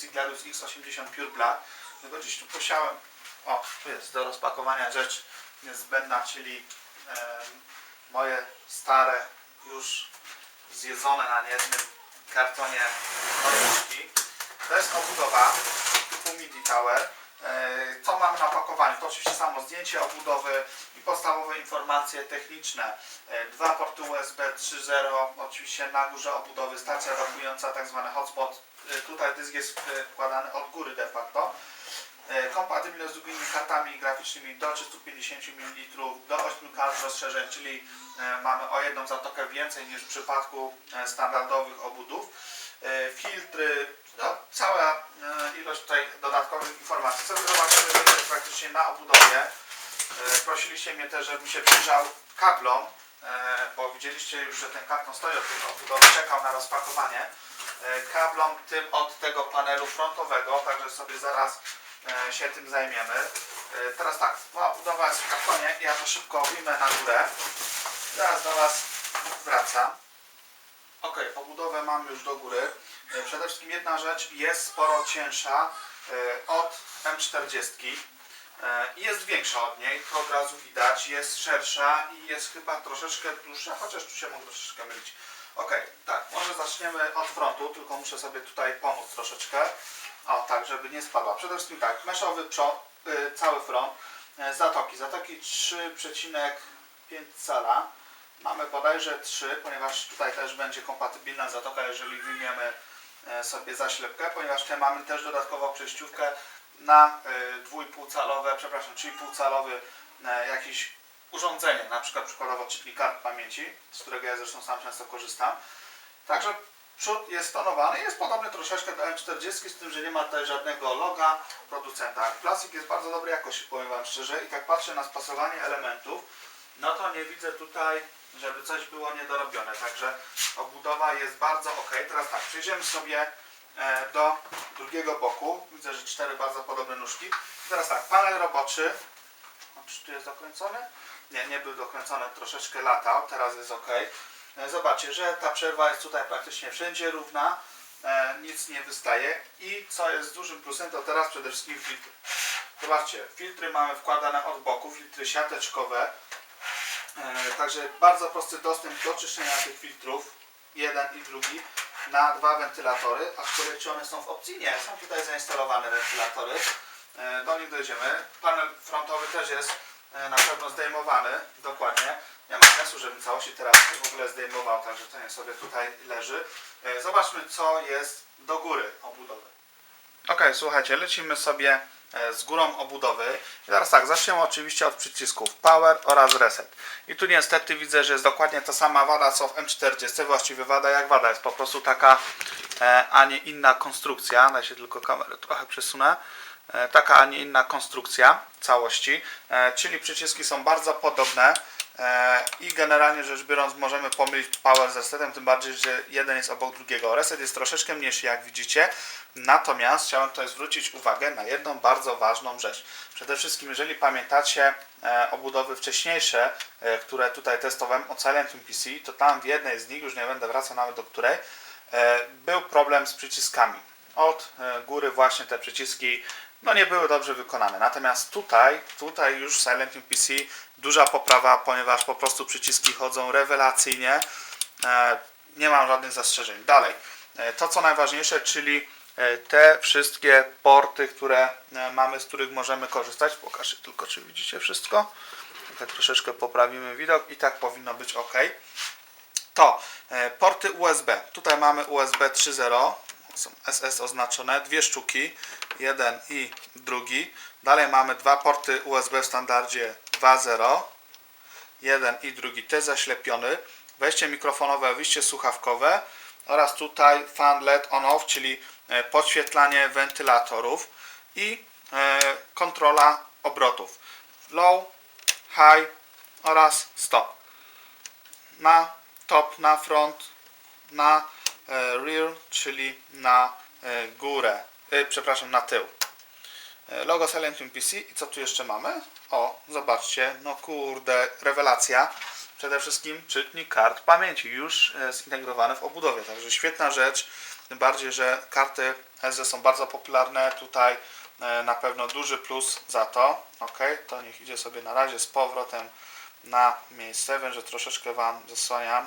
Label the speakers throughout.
Speaker 1: Gladius X80 Pure Black. Tylko gdzieś tu posiałem, o, tu jest do rozpakowania rzecz niezbędna, czyli em, moje stare, już zjedzone na jednym kartonie nożyczki. To jest obudowa typu MIDI Tower. E, Co mamy na pakowaniu? To oczywiście samo zdjęcie obudowy i podstawowe informacje techniczne. E, Dwa porty USB 3.0, oczywiście na górze obudowy stacja rokująca, tak zwany hotspot. E, Tutaj dysk jest e, wkładany od góry de facto. E, Kompatybilność z drugimi kartami graficznymi do 350 ml, do 8 kart rozszerzeń, czyli mamy o jedną zatokę więcej niż w przypadku standardowych obudów. Filtry, no, cała ilość tutaj dodatkowych informacji. Sobie zobaczymy praktycznie na obudowie. Prosiliście mnie też, żebym się przyjrzał kablom, bo widzieliście już, że ten karton stoi od tej obudowy, czekał na rozpakowanie. E, Kablom tym od tego panelu frontowego, także sobie zaraz e, się tym zajmiemy. E, Teraz tak, moja obudowa jest w kartonie, ja to szybko wyjmę na górę. Zaraz do Was wracam. Ok, obudowę mam już do góry. Przede wszystkim jedna rzecz jest sporo cięższa od M40 e, i jest większa od niej, to od razu widać, jest szersza i jest chyba troszeczkę dłuższa, chociaż tu się mogę troszeczkę mylić. Ok, tak, może zaczniemy od frontu, tylko muszę sobie tutaj pomóc troszeczkę. O, tak, żeby nie spadła. Przede wszystkim tak, meszowy przód, y, cały front, e, zatoki, zatoki 3,5 cala. Mamy bodajże 3, ponieważ tutaj też będzie kompatybilna zatoka, jeżeli wyjmiemy e, sobie zaślepkę, ponieważ tutaj mamy też dodatkowo przejściówkę na e, 2,5 calowe, przepraszam, 3,5 calowy e, jakiś urządzenie, na przykład przykładowo czytnik kart pamięci, z którego ja zresztą sam często korzystam. Także przód jest tonowany, jest podobny troszeczkę do M40, z tym, że nie ma tutaj żadnego loga producenta. Plastik jest bardzo dobrej jakości, powiem Wam szczerze, i tak patrzę na spasowanie elementów, no to nie widzę tutaj, żeby coś było niedorobione. Także obudowa jest bardzo ok. Teraz tak, przejdziemy sobie e, do drugiego boku. Widzę, że cztery bardzo podobne nóżki. Teraz tak, panel roboczy. O, Czy tu jest dokręcony? Nie, nie był dokręcony, troszeczkę latał, teraz jest ok. E, Zobaczcie, że ta przerwa jest tutaj praktycznie wszędzie równa, e, nic nie wystaje i co jest dużym plusem, to teraz przede wszystkim filtry. Zobaczcie, filtry mamy wkładane od boku, filtry siateczkowe, E, Także bardzo prosty dostęp do czyszczenia tych filtrów, jeden i drugi, na dwa wentylatory, aczkolwiek czy one są w opcji? Nie, są tutaj zainstalowane wentylatory, do nich dojdziemy. Panel frontowy też jest na pewno zdejmowany, dokładnie. Nie ma sensu, żebym całości teraz w ogóle zdejmował, także to nie sobie tutaj leży. E, Zobaczmy co jest do góry obudowy. Ok, słuchajcie, lecimy sobie e, z górą obudowy. I teraz tak, zaczniemy oczywiście od przycisków Power oraz Reset. I tu niestety widzę, że jest dokładnie ta sama wada co w M40. Właściwie wada jak wada, jest po prostu taka, e, a nie inna konstrukcja. Daj się tylko kamerę trochę przesunę. E, taka, a nie inna konstrukcja całości. E, czyli przyciski są bardzo podobne. E, I generalnie rzecz biorąc możemy pomylić power z resetem, tym bardziej, że jeden jest obok drugiego. Reset jest troszeczkę mniejszy jak widzicie, natomiast chciałem tutaj zwrócić uwagę na jedną bardzo ważną rzecz. Przede wszystkim jeżeli pamiętacie obudowy wcześniejsze, które tutaj testowałem o Silentium PC, to tam w jednej z nich, już nie będę wracał nawet do której, był problem z przyciskami. Od góry właśnie te przyciski no nie były dobrze wykonane. Natomiast tutaj, tutaj już Silentium PC duża poprawa, ponieważ po prostu przyciski chodzą rewelacyjnie. E, Nie mam żadnych zastrzeżeń. Dalej, e, to co najważniejsze, czyli e, te wszystkie porty, które mamy, z których możemy korzystać. Pokażę tylko, czy widzicie wszystko. Tak troszeczkę poprawimy widok i tak powinno być ok. To porty USB. Tutaj mamy USB 3.0 są SS oznaczone, dwie sztuki, jeden i drugi. Dalej mamy dwa porty USB w standardzie 2.0, jeden i drugi też zaślepiony. Wejście mikrofonowe, wyjście słuchawkowe oraz tutaj fan LED on-off, czyli e, podświetlanie wentylatorów i e, kontrola obrotów low, high oraz stop. Na top, na front, na rear, czyli na e, górę, e, przepraszam, na tył. E, Logo Silentium PC i co tu jeszcze mamy? O, zobaczcie, no kurde, rewelacja. przede wszystkim czytnik kart pamięci już e, zintegrowany w obudowie. Także świetna rzecz, tym bardziej, że karty SD są bardzo popularne. Tutaj e, na pewno duży plus za to. Ok, to niech idzie sobie na razie z powrotem na miejsce. Wiem, że troszeczkę Wam zasłaniam.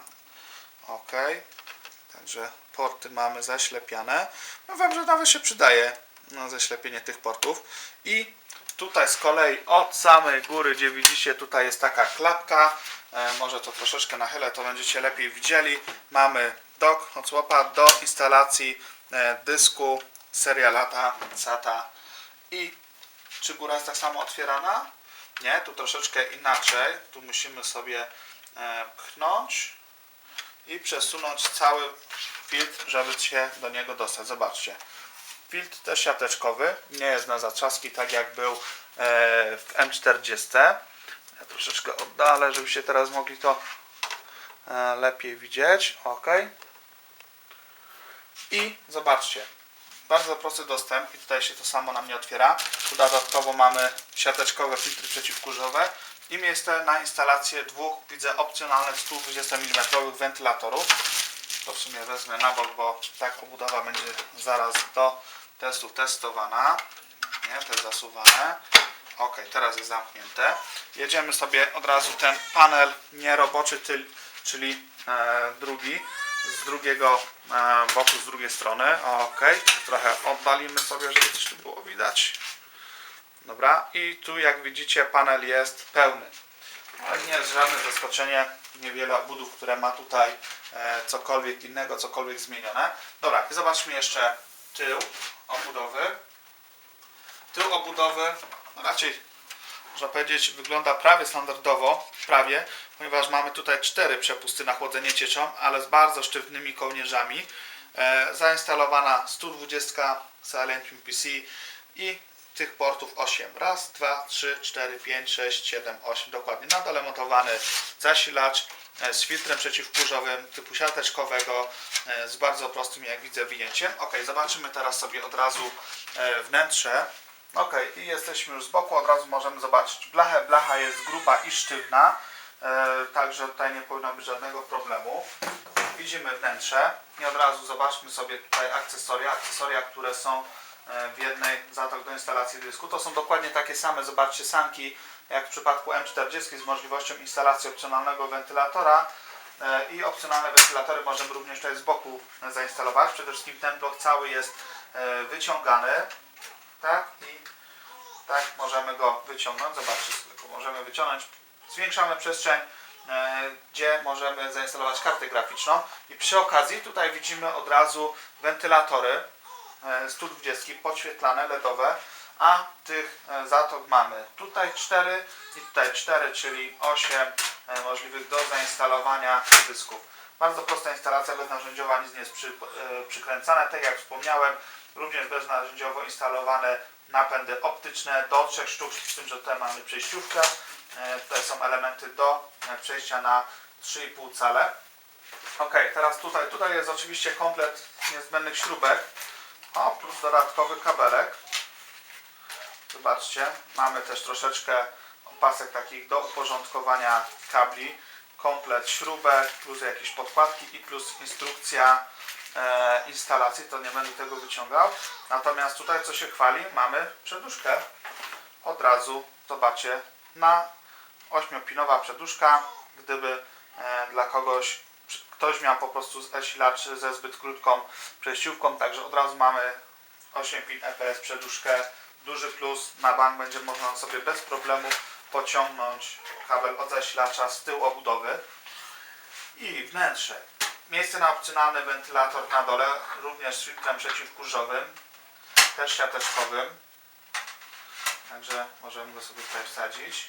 Speaker 1: Ok, także porty mamy zaślepiane. No Wam, że nawet się przydaje no, zaślepienie tych portów. I tutaj z kolei od samej góry, gdzie widzicie, tutaj jest taka klapka. E, może to troszeczkę nachylę, to będziecie lepiej widzieli. Mamy dock od słopa do instalacji e, dysku seria lata SATA i czy góra jest tak samo otwierana? Nie, tu troszeczkę inaczej. Tu musimy sobie e, pchnąć i przesunąć cały filtr, żeby się do niego dostać. Zobaczcie. Filtr też siateczkowy, nie jest na zatrzaski tak jak był e, w M40. Ja troszeczkę oddalę, żebyście teraz mogli to e, lepiej widzieć. Ok. I zobaczcie, bardzo prosty dostęp i tutaj się to samo nam nie otwiera. Tu dodatkowo mamy siateczkowe filtry przeciwkurzowe i miejsce na instalację dwóch, widzę, opcjonalnych 120 mm wentylatorów. To w sumie wezmę na bok, bo tak obudowa będzie zaraz do testów testowana. Nie, te jest zasuwane. Ok, teraz jest zamknięte. Jedziemy sobie od razu ten panel nieroboczy, tyl, czyli e, drugi z drugiego e, boku, z drugiej strony. Ok, trochę oddalimy sobie, żeby coś tu było widać. Dobra, i tu jak widzicie panel jest pełny. Ale nie jest żadne zaskoczenie, niewiele obudów, które ma tutaj e, cokolwiek innego, cokolwiek zmienione. Dobra, i zobaczmy jeszcze tył obudowy. Tył obudowy, no raczej można powiedzieć, wygląda prawie standardowo, prawie, ponieważ mamy tutaj cztery przepusty na chłodzenie cieczą, ale z bardzo sztywnymi kołnierzami. E, zainstalowana 120 Silent PC i tych portów 8. Raz, dwa, trzy, cztery, pięć, sześć, siedem, osiem. Dokładnie. Na dole montowany zasilacz e, z filtrem przeciwkurzowym typu siateczkowego e, z bardzo prostym, jak widzę, wyjęciem. Ok, zobaczymy teraz sobie od razu e, wnętrze. Ok, i jesteśmy już z boku, od razu możemy zobaczyć blachę. Blacha jest gruba i sztywna, także tutaj nie powinno być żadnego problemu. Widzimy wnętrze i od razu zobaczmy sobie tutaj akcesoria. Akcesoria, które są w jednej zatok do instalacji dysku. To są dokładnie takie same, zobaczcie, sanki jak w przypadku M40 z możliwością instalacji opcjonalnego wentylatora e, i opcjonalne wentylatory możemy również tutaj z boku e, zainstalować. Przede wszystkim ten blok cały jest e, wyciągany, tak, i tak możemy go wyciągnąć. Zobaczcie, możemy wyciągnąć. Zwiększamy przestrzeń, e, gdzie możemy zainstalować kartę graficzną. I przy okazji tutaj widzimy od razu wentylatory e, 120 podświetlane, LEDowe, a tych e, zatok mamy tutaj 4 i tutaj 4, czyli 8 e, możliwych do zainstalowania dysków. Bardzo prosta instalacja beznarzędziowa, nic nie jest przy, e, przykręcane. Tak jak wspomniałem, również beznarzędziowo instalowane napędy optyczne do 3 sztuk, z tym, że tutaj mamy przejściówkę. E, Tutaj są elementy do e, przejścia na 3,5 cale. Ok, teraz tutaj, tutaj jest oczywiście komplet niezbędnych śrubek, o, plus dodatkowy kabelek. Zobaczcie, mamy też troszeczkę opasek takich do uporządkowania kabli, komplet śrubek, plus jakieś podkładki i plus instrukcja e, instalacji, to nie będę tego wyciągał. Natomiast tutaj co się chwali, mamy przeduszkę. Od razu, zobaczcie, na ośmiopinowa przeduszka, gdyby e, dla kogoś ktoś miał po prostu zasilacz ze zbyt krótką przejściówką, także od razu mamy 8 pin EPS przeduszkę, duży plus, na bank będzie można sobie bez problemu pociągnąć kabel od zasilacza z tyłu obudowy i wnętrze. Miejsce na opcjonalny wentylator na dole, również z filtrem przeciwkurzowym, też siateczkowym. Także możemy go sobie tutaj wsadzić.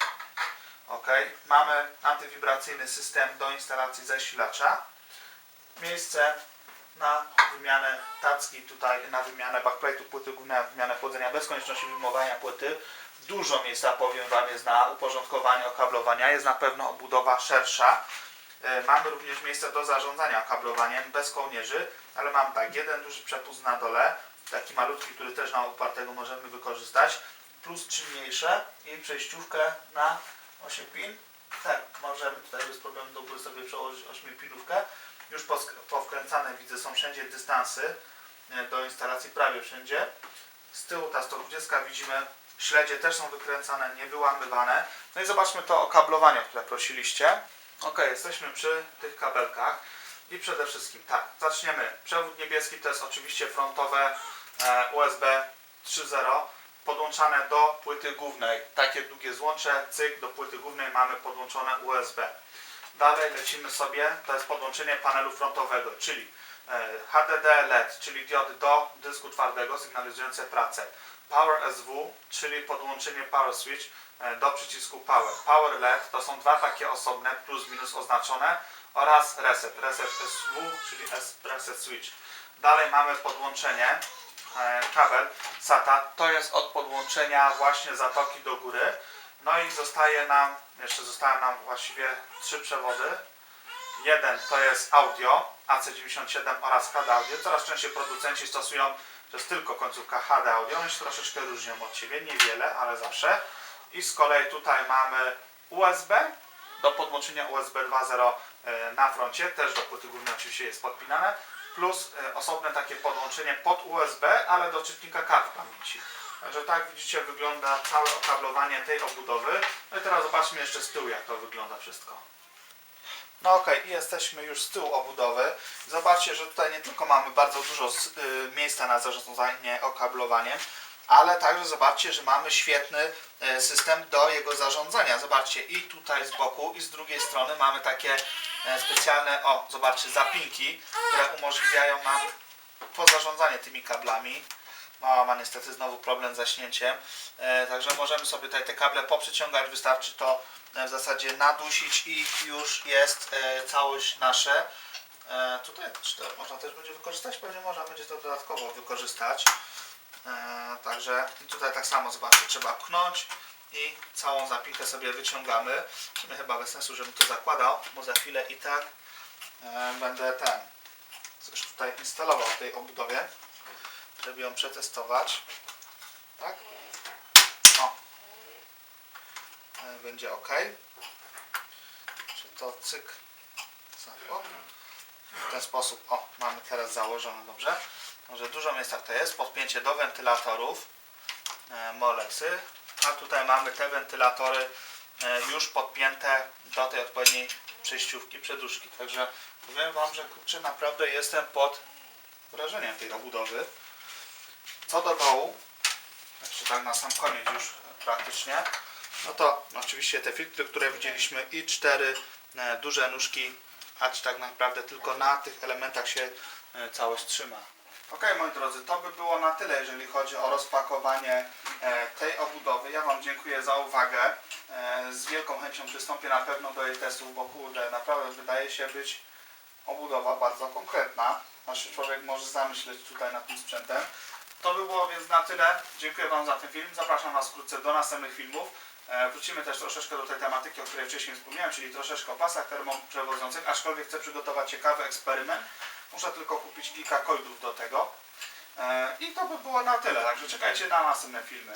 Speaker 1: Ok. Mamy antywibracyjny system do instalacji zasilacza. Miejsce na wymianę tacki, tutaj na wymianę backplate'u płyty głównej, na wymianę chłodzenia bez konieczności wyjmowania płyty. Dużo miejsca powiem Wam jest na uporządkowanie okablowania. Jest na pewno obudowa szersza. E, Mamy również miejsce do zarządzania kablowaniem bez kołnierzy, ale mam tak, jeden duży przepust na dole, taki malutki, który też na upartego możemy wykorzystać, plus trzy mniejsze i przejściówkę na 8 pin Tak, możemy tutaj bez problemu do góry sobie przełożyć 8-pinówkę. Już powkręcane widzę, są wszędzie dystansy e, do instalacji, prawie wszędzie. Z tyłu ta 120 widzimy, śledzie też są wykręcane, nie wyłamywane. No i zobaczmy to okablowanie, które prosiliście. Ok, jesteśmy przy tych kabelkach i przede wszystkim tak, zaczniemy. Przewód niebieski to jest oczywiście frontowe e, USB 3.0 podłączane do płyty głównej. Takie długie złącze, cyk, do płyty głównej mamy podłączone USB. Dalej lecimy sobie, to jest podłączenie panelu frontowego, czyli e, HDD LED, czyli diody do dysku twardego sygnalizujące pracę. Power SW, czyli podłączenie Power Switch e, do przycisku Power. Power LED to są dwa takie osobne, plus minus oznaczone oraz Reset. Reset SW, czyli Reset Switch. Dalej mamy podłączenie e, kabel SATA. To jest od podłączenia właśnie zatoki do góry. No i zostaje nam, jeszcze zostały nam właściwie trzy przewody. Jeden to jest audio AC97 oraz HD audio. Coraz częściej producenci stosują, to jest tylko końcówka HD audio. One się troszeczkę różnią od siebie, niewiele, ale zawsze. I z kolei tutaj mamy USB do podłączenia USB 2.0 e, na froncie, też do płyty głównej oczywiście jest podpinane, plus e, osobne takie podłączenie pod USB, ale do czytnika kart pamięci. Także tak widzicie wygląda całe okablowanie tej obudowy. No i teraz zobaczmy jeszcze z tyłu jak to wygląda wszystko. No okej, i jesteśmy już z tyłu obudowy. Zobaczcie, że tutaj nie tylko mamy bardzo dużo y, miejsca na zarządzanie okablowaniem, ale także zobaczcie, że mamy świetny y, system do jego zarządzania. Zobaczcie, i tutaj z boku, i z drugiej strony mamy takie e, specjalne, o, zobaczcie, zapinki, które umożliwiają nam pozarządzanie tymi kablami. Mała ma niestety znowu problem z zaśnięciem, e, także możemy sobie tutaj te kable poprzeciągać, wystarczy to e, w zasadzie nadusić i już jest e, całość nasze. E, tutaj to można też będzie wykorzystać? Pewnie można będzie to dodatkowo wykorzystać. E, także tutaj tak samo zobaczcie, trzeba pchnąć i całą zapinkę sobie wyciągamy. Sumie chyba bez sensu, żebym to zakładał, bo za chwilę i tak będę ten coś tutaj instalował w tej obudowie, żeby ją przetestować. Tak? O. E, Będzie ok. Czy to cyk. o. W ten sposób, o, mamy teraz założone dobrze. Także dużo miejsca to jest. Podpięcie do wentylatorów. E, Moleksy. A tutaj mamy te wentylatory e, już podpięte do tej odpowiedniej przejściówki, przeduszki. Także powiem Wam, że kurczę, naprawdę jestem pod wrażeniem tej obudowy. Co do dołu, jeszcze tak na sam koniec już praktycznie, no to oczywiście te filtry, które widzieliśmy i cztery e, duże nóżki, acz tak naprawdę tylko na tych elementach się e, całość trzyma. Ok, moi drodzy, to by było na tyle, jeżeli chodzi o rozpakowanie e, tej obudowy. Ja Wam dziękuję za uwagę. E, z wielką chęcią przystąpię na pewno do jej testów, bo kurde, naprawdę wydaje się być obudowa bardzo konkretna. Znaczy człowiek może zamyśleć tutaj nad tym sprzętem. To by było więc na tyle. Dziękuję Wam za ten film. Zapraszam Was wkrótce do następnych filmów. E, Wrócimy też troszeczkę do tej tematyki, o której wcześniej wspomniałem, czyli troszeczkę o pasach termoprzewodzących, aczkolwiek chcę przygotować ciekawy eksperyment. Muszę tylko kupić kilka kojdów do tego. E, I to by było na tyle, także czekajcie na następne filmy.